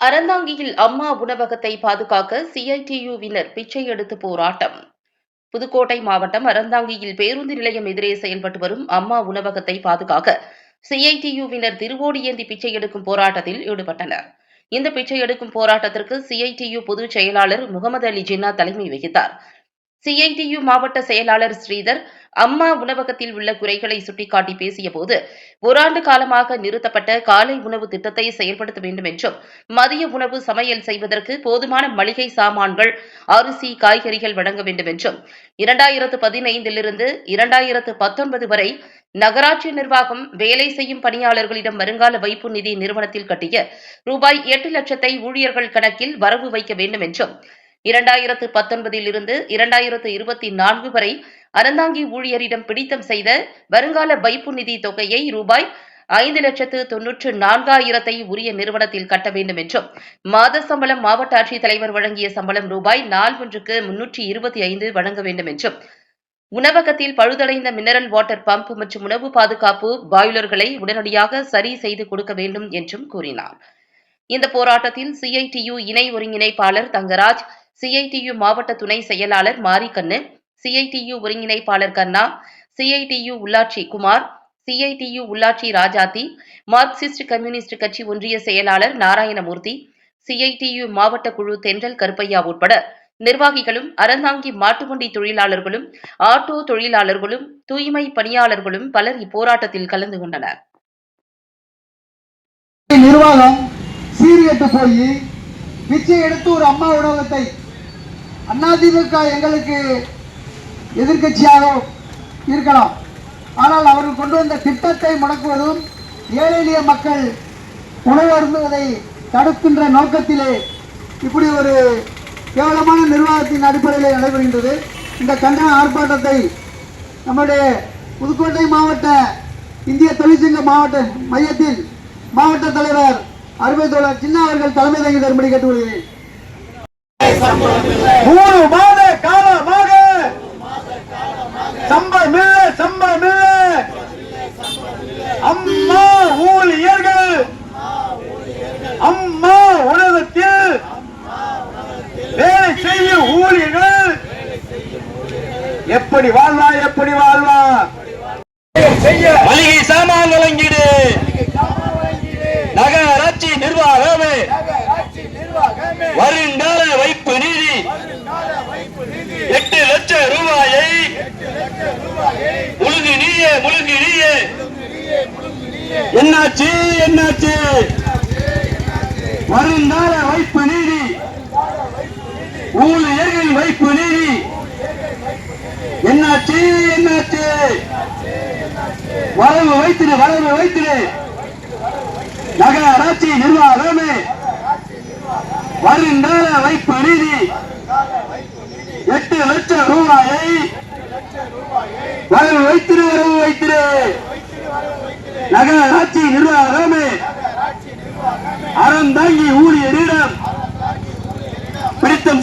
அறந்தாங்கியில் அம்மா உணவகத்தை பாதுகாக்க சிஐடியுவினர் பிச்சை எடுத்து போராட்டம். புதுக்கோட்டை மாவட்டம் அறந்தாங்கியில் பேருந்து நிலையம் எதிரே செயல்பட்டு வரும் அம்மா உணவகத்தை பாதுகாக்க சிஐடியுவினர் திருவோடி ஏந்தி பிச்சை எடுக்கும் போராட்டத்தில் ஈடுபட்டனர். இந்த பிச்சை எடுக்கும் போராட்டத்திற்கு சிஐடியு பொதுச் செயலாளர் முகமது அலி ஜின்னா தலைமை வகித்தார். சிஐடியு மாவட்ட செயலாளர் ஸ்ரீதர் அம்மா உணவகத்தில் உள்ள குறைகளை சுட்டிக்காட்டி பேசியபோது ஓராண்டு காலமாக நிறுத்தப்பட்ட காலை உணவு திட்டத்தை செயல்படுத்த வேண்டும் என்றும் மதிய உணவு சமையல் செய்வதற்கு போதுமான மளிகை சாமான்கள் அரிசி காய்கறிகள் வழங்க வேண்டும் என்றும் இரண்டாயிரத்து பதினைந்திலிருந்து இரண்டாயிரத்து பத்தொன்பது வரை நகராட்சி நிர்வாகம் வேலை செய்யும் பணியாளர்களிடம் வருங்கால வைப்பு நிதி நிறுவனத்தில் கட்டிய ரூபாய் எட்டு லட்சத்தை ஊழியர்கள் கணக்கில் வரவு வைக்க வேண்டும் என்றும் இரண்டாயிரத்து பத்தொன்பதில் இருந்து இரண்டாயிரத்து இருபத்தி நான்கு வரை அறந்தாங்கி ஊழியரிடம் பிடித்தம் செய்த வருங்கால வைப்பு நிதி தொகையை ரூபாய் ஐந்து லட்சத்து தொன்னூற்று நான்காயிரத்தை உரிய நிறுவனத்தில் கட்ட வேண்டும் என்றும் மாத சம்பளம் மாவட்ட ஆட்சித்தலைவர் வழங்கிய சம்பளம் ரூபாய் நான்கொன்றுக்கு முன்னூற்றி இருபத்தி ஐந்து வழங்க வேண்டும் என்றும் உணவகத்தில் பழுதடைந்த மினரல் வாட்டர் பம்ப் மற்றும் உணவு பாதுகாப்பு பாய்லர்களை உடனடியாக சரி செய்து கொடுக்க வேண்டும் என்றும் கூறினார். இந்த போராட்டத்தில் சிஐடியு இணை ஒருங்கிணைப்பாளர் தங்கராஜ் சிஐடியு மாவட்ட துணை செயலாளர் மாரிக்கண்ணு சிஐடியு ஒருங்கிணைப்பாளர் கண்ணா சிஐடியு உள்ளாட்சி குமார் சிஐடியு உள்ளாட்சி ராஜாத்தி மார்க்சிஸ்ட் கம்யூனிஸ்ட் கட்சி ஒன்றிய செயலாளர் நாராயணமூர்த்தி சிஐடியு மாவட்ட குழு தென்றல் கருப்பையா உட்பட நிர்வாகிகளும் அறந்தாங்கி மாட்டுவண்டி தொழிலாளர்களும் ஆட்டோ தொழிலாளர்களும் தூய்மை பணியாளர்களும் பலர் இப்போராட்டத்தில் கலந்து கொண்டனர். நிர்வாகம் சீர்கெட்டு போய் பிச்சை எடுத்து ஒரு அம்மா உணவகத்தை அதிமுக எங்களுக்கு எதிர்க்கட்சியாக இருக்கலாம். ஆனால் அவர்கள் கொண்டு வந்த திட்டத்தை முடக்குவதும் ஏழை எளிய மக்கள் உணவருந்துவதை தடுக்கின்ற நோக்கத்திலே இப்படி ஒரு கேவலமான நிர்வாகத்தின் அடிப்படையில் நடைபெறுகின்றது. இந்த கண்டன ஆர்ப்பாட்டத்தை நம்முடைய புதுக்கோட்டை மாவட்ட இந்திய தொழிற்சங்க மாவட்ட மையத்தில் மாவட்ட தலைவர் அருமை தோழர் சின்ன அவர்கள் தலைமை தங்கி தரும்படி கேட்டுக்கொள்கிறேன் மூணு மாத காலமாக சம்பளம் இல்ல சம்பளம் இல்ல அம்மா ஊழியர்கள் அம்மா உலகத்தில் வேலை செய்யும் ஊழியர்கள். எப்படி வாழ்வா எப்படி வாழ்வா? மளிகை சாமான் வழங்கிடு. நகராட்சி நிர்வாகமே. வருங்கால வைப்பு நிதி. எட்டு லட்சம் ரூபாயை. முழுங்கு நீயே முழுங்கு நீயே. என்னாச்சு என்னாச்சு? வருங்கால வைப்பு நீதி. ஊழியர்கள் வைப்பு நீதி. என்னாச்சு என்னாச்சு? வரவு வைத்திரு வரவு வைத்திரு நகராட்சி நிர்வாகமே. வருங்கால வைப்பு நீதி. எட்டு லட்சம் ரூபாயை வரவு வைத்திரு வரவு வைத்திரு நகராட்சி நிர்வாகமே அறந்தாங்கி ஊழியரிடம் பிடித்தம்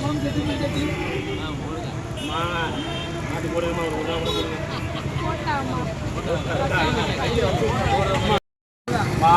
கொண்டு செட்டி மீன் செட்டி மா